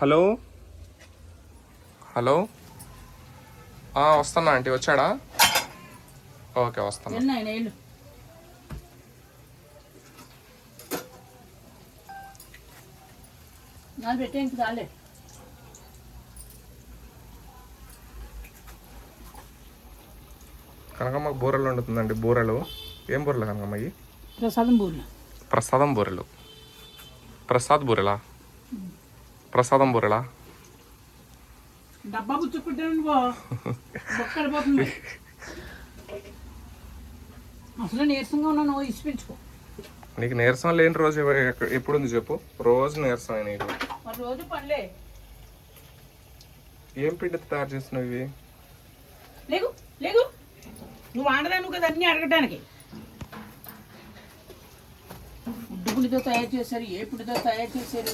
Hello? Hello? ఆ, వస్తున్నా aunty వచ్చాడా? ఓకే వస్తున్నా. వెళ్ళు నాయన వెళ్ళు. నాలుగు పెట్టే ఇంక చాలే. కనకమ్మ బూరెలు వండుతుందండి బూరెలు. ఏం బూరెలు కనకమ్మయ్యి ప్రసాదం బూర్లు. ప్రసాదం బూరెలు. ప్రసాద్ బూరెలా? ప్రసాదం బూరెలా? డబ్బా అసలు నీరసంగా ఉన్నా నువ్వు ఇసిపించుకో నీకు నీరసం లేని రోజు ఎప్పుడు ఉంది చెప్పు? రోజు నీరసమే నీకు. రోజు ఏం పిండి తయారు చేస్తున్నావు ఇవి? లేగు లేగు నువ్వు ఆడదాను కదా అన్నీ అడగటానికి. పుడితో తయారు చేశారు ఏ పుడితో తయారు చేశారు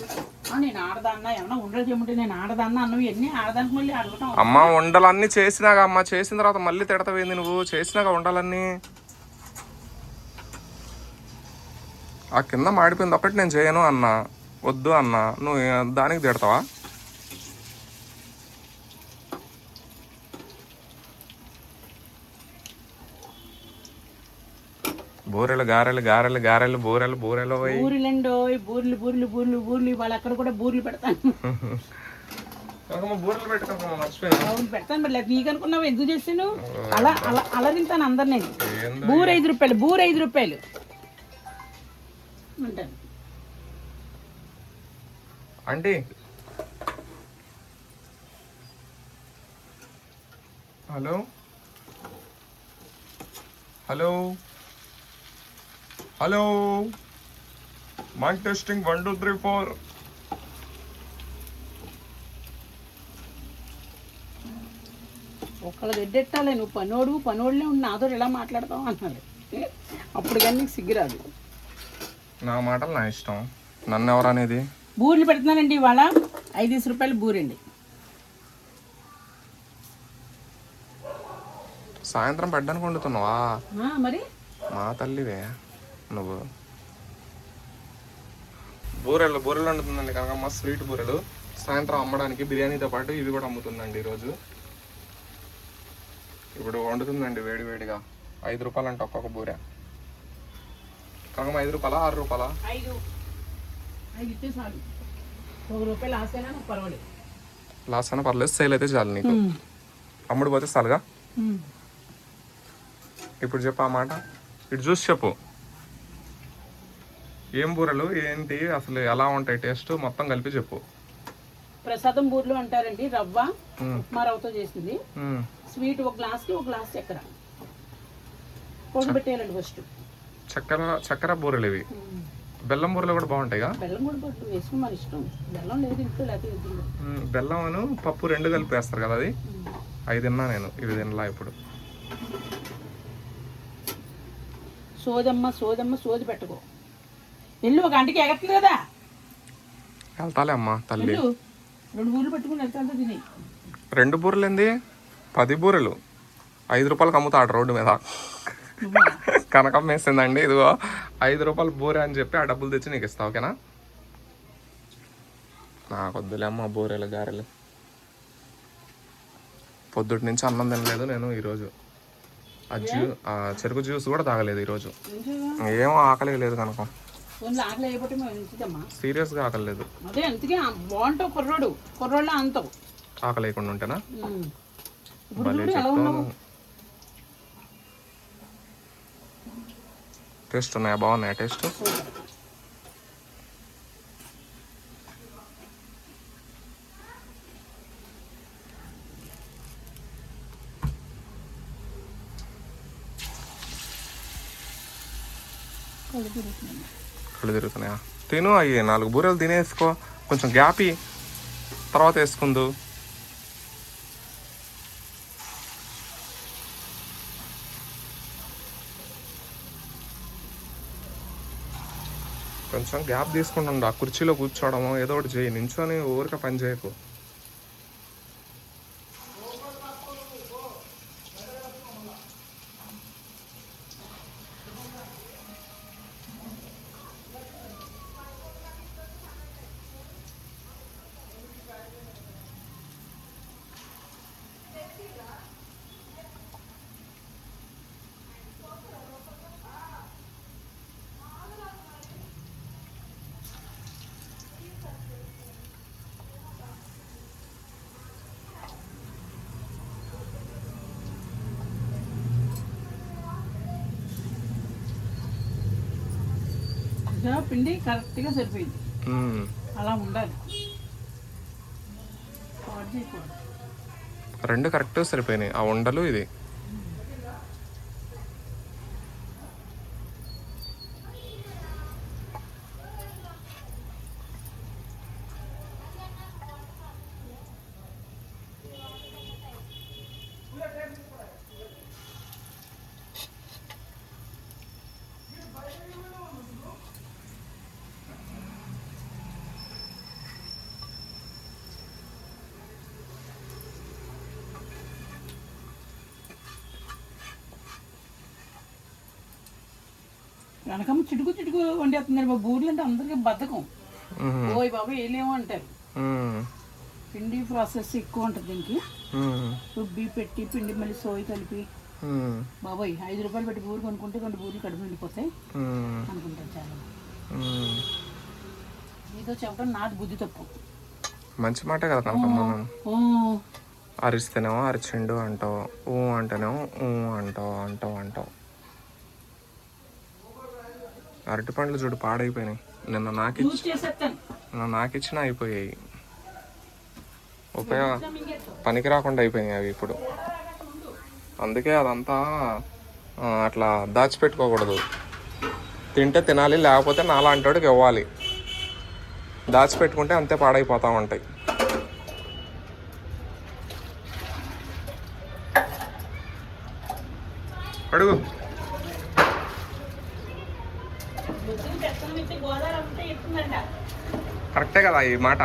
నేను ఆడదాన్న ఏమన్నా ఉండలు చెమ్మంటే నేను ఆడదాన్న అన్నవి ఎన్ని ఆడదానికి మళ్ళీ అడగటం అమ్మ ఉండలన్నీ చేసినాక అమ్మ చేసిన తర్వాత మళ్ళీ తిడతావేంది నువ్వు? చేసినాక ఉండాలన్నీ. ఆ కింద మాడిపోయింది అప్పటి నేను చేయను అన్న. వద్దు అన్న. నువ్వు దానికి తిడతావా? బూరెలు గారెలు గారెలు గారెలు బూరెలు బూరెలు పోయి బూరెలండో బూర్లు బూర్లు బూర్లు బూర్లు వాళ్ళు అక్కడ కూడా బూర్లు పెడతాను. బూరెలు పెడతాను మరి నీకు అనుకున్నావు ఎందుకు చేసాను అలా అలా అలా తింటాను అందరు నేను. బూర ఐదు రూపాయలు బూర ఐదు రూపాయలు అంటాను aunty. Hello. Hello. Hello mic testing one two three four. ఒకళ్ళు గడ్డెట్టాలి నువ్వు? పనోడు పనోడులే ఉండి నాతో ఇలా మాట్లాడతావు అన్నారు అప్పుడు కానీ నీకు సిగ్గురాదు. నా మాటలు నా ఇష్టం. నన్ను ఎవరు అనేది? బూరెలు పెడుతున్నానండి ఇవాళ. ఐదు రూపాయలు బూరండి. సాయంత్రం పెట్టడానికి వండుతున్నావా మరి? మా తల్లివే. నువ్వు. బూరెలు బూరెలు వండుతుందండి కనకమ్మ స్వీట్ బూరెలు. సాయంత్రం అమ్మడానికి బిర్యానీతో పాటు ఇవి కూడా అమ్ముతుందండి ఈరోజు. ఇప్పుడు వండుతుందండి వేడి వేడిగా. ఐదు రూపాయలు అంట ఒక్కొక్క బూరె. కనకమ్మ ఐదు రూపాయలా ఆరు రూపాయలా? లాస్ అయినా పర్లేదు సేల్ అయితే చాలు నీకు. అమ్ముడు పోతే చాలుగా? ఇప్పుడు చెప్పు ఆ మాట. ఇటు చూసి చెప్పు. ఏం బూరెలు ఏంటి అసలు ఎలా ఉంటాయి టేస్ట్ మొత్తం కలిపి చెప్పు. ప్రసాదం బూర్లు అంటారండి రవ్వ. ఉప్మా రవ్వతో చేసింది. స్వీట్ ఒక గ్లాస్కి ఒక గ్లాస్ చక్కెర. పొగబెట్టేయాలండి ఫస్ట్. చక్కెర చక్కెర బూరెలు ఇవి. బెల్లం బూరెలు కూడా బాగుంటాయిగా? బెల్లం కూడా వేసుకుని మన ఇష్టం. బెల్లం లేదు ఇంట్లో లేకపోతే. బెల్లం అను పప్పు రెండు కలిపి వేస్తారు కదా అది? అవి తిన్నా నేను. ఇవి తినలా ఇప్పుడు. సోదమ్మ సోదమ్మ సోది పెట్టుకో. వెళ్ళు ఒక గంటకి ఎగట్లేదు కదా. వెళ్తాలే అమ్మా తల్లి. వెళ్ళు. రెండు ఊర్లు పెట్టుకుని వెళ్తాంతో తిని. రెండు బూరెలు ఏంది పది బూరెలు. ఐదు రూపాయలకి అమ్ముతాడు రోడ్డు మీద. నువ్వా? కనకం వేసిందండి ఇదిగో. ఐదు రూపాయలు బూరె అని చెప్పి ఆ డబ్బులు తెచ్చి నీకు ఇస్తా ఓకేనా? నాకు వద్దులే అమ్మ బూరెలు గారెలు. పొద్దుటి నుంచి అన్నం తినలేదు నేను ఈరోజు. ఆ జ్యూ ఆ చెరుకు జ్యూస్ కూడా తాగలేదు ఈరోజు. ఏమో ఆకలి లేదు కనుక. ఫోన్లో ఆకలి అయిపోతే మేము ఉంచుతామా సీరియస్గా ఆకలి లేదు అదే అందుకే బాగుంటావు కుర్రోడు కుర్రోళ్ళ అంతావు ఆకలి లేకుండా ఉంటేనా? ఉమ్. ఇప్పుడు భలే చూడు ఎలా చెప్తావు ఉన్నావు. టేస్ట్ ఉన్నాయా? బాగున్నాయా టేస్ట్? కళ్ళు తిరుగుతున్నాయా తిరుగుతున్నాయా? తిను అవి నాలుగు బూరెలు తినేసుకో. కొంచెం గ్యాపి. తర్వాత వేసుకుందు. కొంచెం గ్యాప్ తీసుకుంటుండు. ఆ కుర్చీలో కూర్చోవడము ఏదో ఒకటి చేయి. నించొని ఊరిక పని చేయకు. పిండి కరెక్ట్గా సరిపోయింది. అలా ఉండాలి. రెండు కరెక్ట్ సరిపోయినాయి. ఆ ఉండలు ఇది. వెనకమ్మ చిటుకు చిటుకు వండేస్తున్నారు మా బూర్లు అంటే అందరికీ బద్ధకం. ఓయ్ బాబు వేయలేము అంటారు. పిండి ప్రాసెస్ ఎక్కువ ఉంటుంది దీనికి. రుబ్బి పెట్టి పిండి మళ్ళీ సోయి కలిపి. బాబోయ్ ఐదు రూపాయలు పెట్టి బూరు కొనుక్కుంటే రెండు బూర్లు కడుపు నిండిపోతాయి. అనుకుంటారు చాలా మ్మ్. నీతో చెప్పడం నాది బుద్ధి తప్పు. మంచి మాట కదా కనకమ్మ అరిస్తేనేమో అరిచిండు అంటావు. ఊ అంటేనేమో ఊ అంటావు అంటావు అంటావు. అరటి పండ్లు చూడు పాడైపోయినాయి. నిన్న నాకు నిన్న నాకు ఇచ్చిన అయిపోయాయి ఉపయోగ పనికి రాకుండా అయిపోయినాయి అవి ఇప్పుడు. అందుకే అదంతా అట్లా దాచిపెట్టుకోకూడదు. తింటే తినాలి లేకపోతే నాలాంటోడికి ఇవ్వాలి. దాచిపెట్టుకుంటే అంతే పాడైపోతూ ఉంటాయి. అడుగు. కరెక్టే కదా ఈ మాట.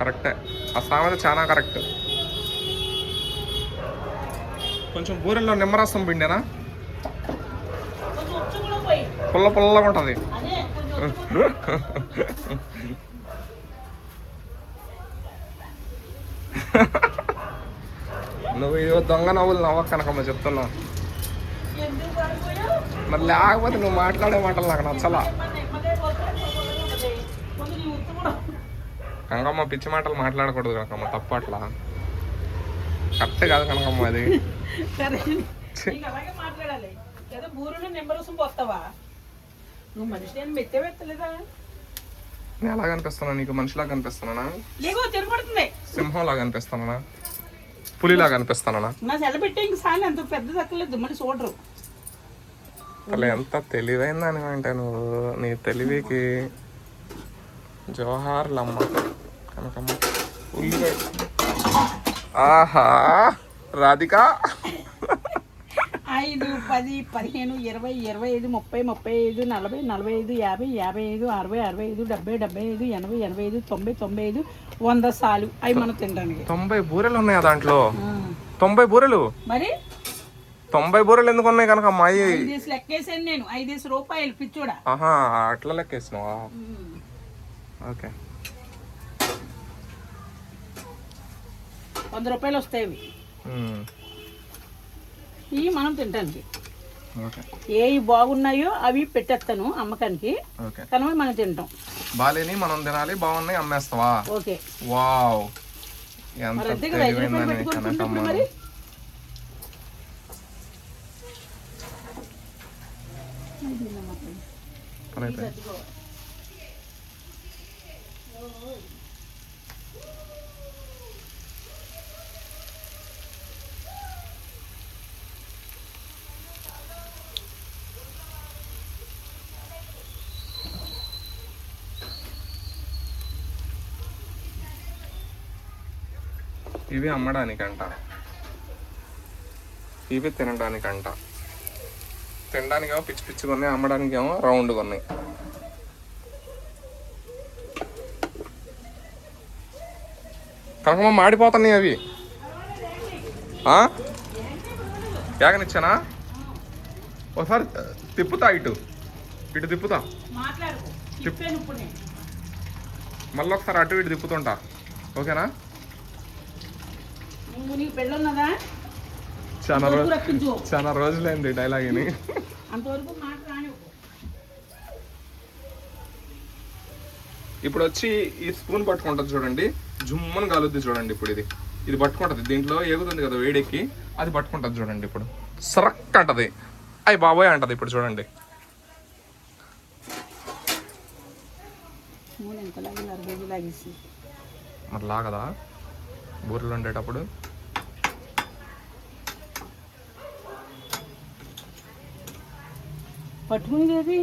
కరెక్ట్. ఆ, సామెత చాలా కరెక్ట్. కొంచెం బూరెల్లో నిమ్మరసం పిండేనా? పుల్ల పుల్లగా ఉంటుంది. నువ్వు ఇదో దొంగ నవ్వులు నవ్వ కనకమ్మ చెప్తున్నా మరి లేకపోతే నువ్వు మాట్లాడే మాటలు నాకు నచ్చలా. కనకమ్మ పిచ్చి మాటలు మాట్లాడకూడదు కనకమ్మ తప్పు అట్లా. కరెక్ట్ కాదు కనకమ్మ అది. నేను ఎలా కనిపిస్తున్నా నీకు? మనిషిలా కనిపిస్తున్నానా సింహంలా కనిపిస్తున్నానా పులిలా కనిపిస్తున్నానా నా ఇంక అంత పెద్ద దక్కలేదు మళ్ళీ చూడరు. అసలు ఎంత తెలివైందని అంటే నువ్వు నీ తెలివికి జోహార్లమ్మ కనకమ్మ ఉల్లిగడ్డ ఆహా రాధిక. ఐదు పది పదిహేను ఇరవై ఇరవై ఐదు ముప్పై ముప్పై ఐదు నలభై నలభై ఐదు యాభై యాభై ఐదు అరవై అరవై ఐదు డెబ్బై డెబ్బై ఐదు ఎనభై ఎనభై ఐదు తొంభై తొంభై ఐదు వంద సాలు. అవి మనం తినడానికి. తొంభై బూరెలు ఉన్నాయా దాంట్లో. తొంభై బూరెలు? మరి? తొంభై బూరెలు ఎందుకు ఉన్నాయి కనుక అమ్మాయి? ఐదేసి లెక్కేసాను నేను. ఐదేసి రూపాయలు పిచ్చోడా. ఆహా అట్లా లెక్కేసినావా? ఓకే. వంద రూపాయలు వస్తాయి ఇవి మనం తినడానికి ఓకే. ఏవి బాగున్నాయో అవి పెట్టేస్తాను అమ్మకానికి. కనుక మనం తింటాం. బాలేని మనం తినాలి బాగున్నాయి అమ్మేస్తావా? ఓకే. వావ్. ఎంత తెలివైందని కనకమ్మ మరి. ఇవి అమ్మడానికంట. ఇవి తినడానికంట. తినడానికేమో పిచ్చి పిచ్చి ఉన్నాయి అమ్మడానికేమో రౌండ్ ఉన్నాయి. కనకమ్మ మాడిపోతున్నాయి అవి. ఆ? ఏగనిచ్చానా ఒకసారి తిప్పుతా ఇటు. ఇటు తిప్పుతా. మళ్ళీ ఒకసారి అటు ఇటు తిప్పుతుంటా. ఓకేనా? నువ్వు నీకు పెళ్ళున్నదా? చాలా అంతవరకు రోజు రప్పించు. చాలా రోజులైంది డైలాగ్ అని అంతవరకు మాట రానివ్వు. ఇప్పుడు వచ్చి ఈ స్పూన్ పట్టుకుంటుంది చూడండి. జుమ్మని కాలుద్ది చూడండి ఇప్పుడు ఇది. ఇది పట్టుకుంటుంది. దీంట్లో ఎగుతుంది కదా వేడెక్కి అది పట్టుకుంటుంది చూడండి ఇప్పుడు. సరక్ అంటది. అయ్యి బాబోయ్ అంటది ఇప్పుడు చూడండి. మరి లాగదా? బూరెలు ఉండేటప్పుడు పట్టుకునేది